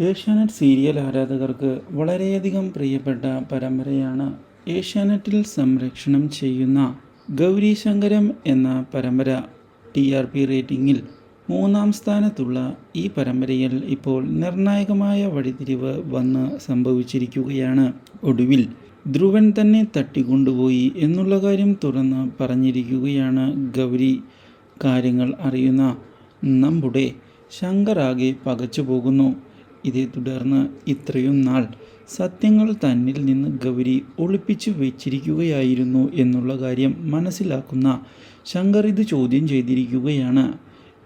Asianet serial ആരാധകർക്ക് വളരെയധികം പ്രിയപ്പെട്ട പരമ്പരയാണ് ഏഷ്യാനെറ്റിൽ സംരക്ഷണം ചെയ്യുന്ന ഗൗരി ശങ്കരം എന്ന പരമ്പര. ടി ആർ പി റേറ്റിംഗിൽ മൂന്നാം സ്ഥാനത്തുള്ള ഈ പരമ്പരയിൽ ഇപ്പോൾ നിർണായകമായ വഴിതിരിവ് വന്ന് സംഭവിച്ചിരിക്കുകയാണ്. ഒടുവിൽ ധ്രുവൻ തന്നെ തട്ടിക്കൊണ്ടുപോയി എന്നുള്ള കാര്യം തുറന്ന് പറഞ്ഞിരിക്കുകയാണ് ഗൗരി. കാര്യങ്ങൾ അറിയുന്ന നമ്മുടെ ശങ്കറാകെ പകച്ചു പോകുന്നു ഇതേ തുടർന്ന് ഇത്രയും നാൾ സത്യങ്ങൾ തന്നിൽ നിന്ന് ഗൗരി ഒളിപ്പിച്ചു വെച്ചിരിക്കുകയായിരുന്നു എന്നുള്ള കാര്യം മനസ്സിലാക്കുന്ന ശങ്കർ ഇത് ചോദ്യം ചെയ്തിരിക്കുകയാണ്.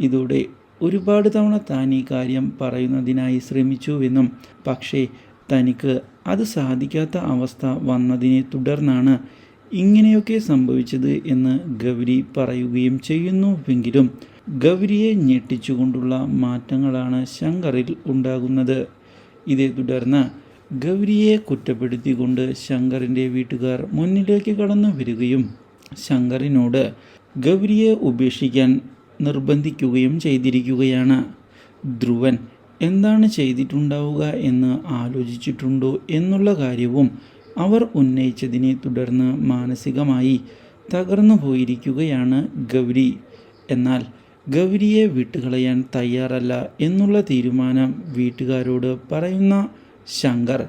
ഇതോടെ ഒരുപാട് തവണ താൻ ഈ കാര്യം പറയുന്നതിനായി ശ്രമിച്ചുവെന്നും പക്ഷേ തനിക്ക് അത് സാധിക്കാത്ത അവസ്ഥ വന്നതിനെ തുടർന്നാണ് ഇങ്ങനെയൊക്കെ സംഭവിച്ചത് എന്ന് ഗൗരി പറയുകയും ചെയ്യുന്നുവെങ്കിലും ഗൗരിയെ ഞെട്ടിച്ചുകൊണ്ടുള്ള മാറ്റങ്ങളാണ് ശങ്കറിൽ ഉണ്ടാകുന്നത്. ഇതേ തുടർന്ന് ഗൗരിയെ കുറ്റപ്പെടുത്തിക്കൊണ്ട് ശങ്കറിന്റെ വീട്ടുകാർ മുന്നിലേക്ക് കടന്നു വരികയും ശങ്കറിനോട് ഗൗരിയെ ഉപേക്ഷിക്കാൻ നിർബന്ധിക്കുകയും ചെയ്തിരിക്കുകയാണ്. ധ്രുവൻ എന്താണ് ചെയ്തിട്ടുണ്ടാവുക എന്ന് ആലോചിച്ചിട്ടുണ്ടോ എന്നുള്ള കാര്യവും അവർ ഉന്നയിച്ചതിനെ തുടർന്ന് മാനസികമായി തകർന്നു പോയിരിക്കുകയാണ് ഗൗരി. എന്നാൽ ഗൗരിയെ വിട്ടുകളയാൻ തയ്യാറല്ല എന്നുള്ള തീരുമാനം വീട്ടുകാരോട് പറയുന്ന ശങ്കർ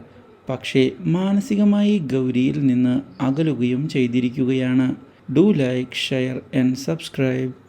പക്ഷേ മാനസികമായി ഗൗരിയിൽ നിന്ന് അകലുകയും ചെയ്തിരിക്കുകയാണ്. Do like share and subscribe.